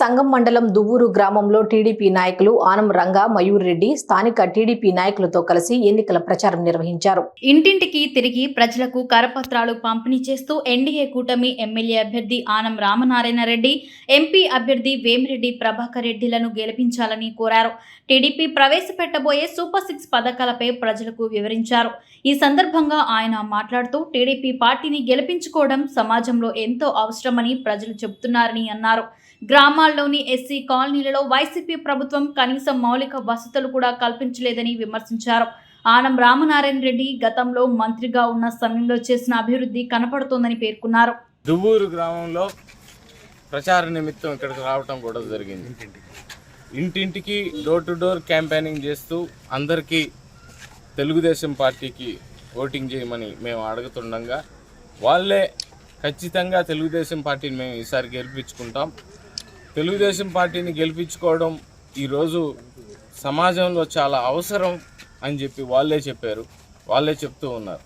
సంగం మండలం దువ్వూరు గ్రామంలో టీడీపీ నాయకులు ఆనం రంగా మయూర్ రెడ్డి స్థానిక టీడీపీ నాయకులతో కలిసి ఎన్నికల ప్రచారం నిర్వహించారు. ఇంటింటికి తిరిగి ప్రజలకు కరపత్రాలు పంపిణీ చేస్తూ ఎన్డీఏ కూటమి ఎమ్మెల్యే అభ్యర్థి ఆనం రామనారాయణ రెడ్డి ఎంపీ అభ్యర్థి వేమిరెడ్డి ప్రభాకర్ రెడ్డిలను గెలిపించాలని కోరారు. టీడీపీ ప్రవేశపెట్టబోయే సూపర్ సిక్స్ పథకాలపై ప్రజలకు వివరించారు. ఈ సందర్భంగా ఆయన మాట్లాడుతూ టీడీపీ పార్టీని గెలిపించుకోవడం సమాజంలో ఎంతో అవసరమని ప్రజలు చెబుతున్నారని అన్నారు. గ్రామాల్లోని ఎస్సీ కాలనీలలో వైసీపీ ప్రభుత్వం కనీసం మౌలిక వసతులు కూడా కల్పించలేదని విమర్శించారు. ఆనం రామనారాయణ రెడ్డి గతంలో మంత్రిగా ఉన్న సమయంలో చేసిన అభివృద్ధి కనపడుతోందని పేర్కొన్నారు. దువ్వూరు గ్రామంలో ప్రచార నిమిత్తం ఇక్కడికి రావటం కూడా జరిగింది. ఇంటింటికి డోర్ టు డోర్ క్యాంపెయినింగ్ చేస్తూ అందరికీ తెలుగుదేశం పార్టీకి ఓటింగ్ చేయమని మేము అడుగుతుండగా వాళ్ళే ఖచ్చితంగా తెలుగుదేశం పార్టీని మేము ఈసారి గెలిపించుకుంటాం. తెలుగుదేశం పార్టీని గెలిపించుకోవడం ఈరోజు సమాజంలో చాలా అవసరం అని చెప్పి వాళ్ళే చెప్పారు. వాళ్ళే చెప్తూ ఉన్నారు.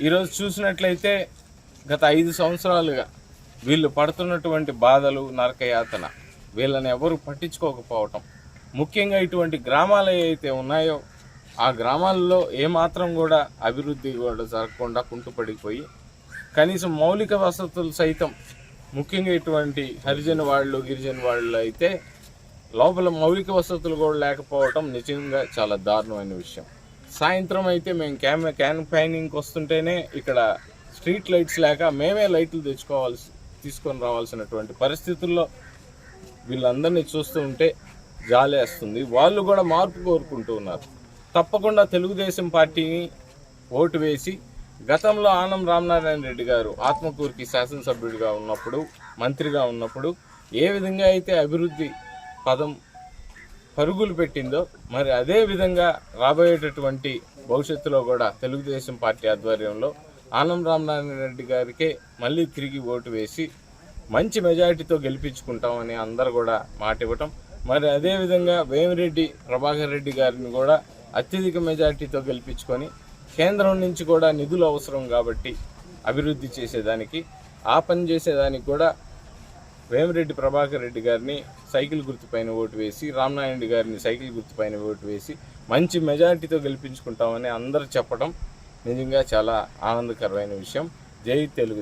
ఈరోజు చూసినట్లయితే గత ఐదు సంవత్సరాలుగా వీళ్ళు పడుతున్నటువంటి బాధలు నరకయాతన వీళ్ళని ఎవరు పట్టించుకోకపోవటం ముఖ్యంగా ఇటువంటి గ్రామాలు ఏవైతే ఉన్నాయో ఆ గ్రామాల్లో ఏమాత్రం కూడా అభివృద్ధి కూడా జరగకుండా కుంటుపడిపోయి కనీసం మౌలిక వసతులు సైతం ముఖ్యంగా ఇటువంటి హరిజన వాళ్ళు గిరిజన వాళ్ళు అయితే లోపల మౌలిక వసతులు కూడా లేకపోవటం నిజంగా చాలా దారుణమైన విషయం. సాయంత్రం అయితే మేము క్యామ్ క్యాంపైనింగ్కి వస్తుంటేనే ఇక్కడ స్ట్రీట్ లైట్స్ లేక మేమే లైట్లు తెచ్చుకోవాల్సి తీసుకొని రావాల్సినటువంటి పరిస్థితుల్లో వీళ్ళందరినీ చూస్తూ ఉంటే జాలేస్తుంది వాళ్ళు కూడా మార్పు కోరుకుంటూ ఉన్నారు. తప్పకుండా తెలుగుదేశం పార్టీని ఓటు వేసి గతంలో ఆనం రామనారాయణ రెడ్డి గారు ఆత్మకూరుకి శాసనసభ్యుడిగా ఉన్నప్పుడు మంత్రిగా ఉన్నప్పుడు ఏ విధంగా అయితే అభివృద్ధి పదం పరుగులు పెట్టిందో మరి అదే విధంగా రాబోయేటటువంటి భవిష్యత్తులో కూడా తెలుగుదేశం పార్టీ ఆధ్వర్యంలో ఆనం రామనారాయణ రెడ్డి గారికే మళ్ళీ తిరిగి ఓటు వేసి మంచి మెజారిటీతో గెలిపించుకుంటామని అందరు కూడా మాట ఇవ్వటం. మరి అదేవిధంగా వేమిరెడ్డి ప్రభాకర్ రెడ్డి గారిని కూడా అత్యధిక మెజారిటీతో గెలిపించుకొని కేంద్రం నుంచి కూడా నిధులు అవసరం కాబట్టి అభివృద్ధి చేసేదానికి ఆ పని చేసేదానికి కూడా వేమిరెడ్డి ప్రభాకర్ రెడ్డి గారిని సైకిల్ గుర్తుపైన ఓటు వేసి రామనారాయణ గారిని సైకిల్ గుర్తుపైన ఓటు వేసి మంచి మెజారిటీతో గెలిపించుకుంటామని అందరూ చెప్పడం నిజంగా చాలా ఆనందకరమైన విషయం. జై తెలుగు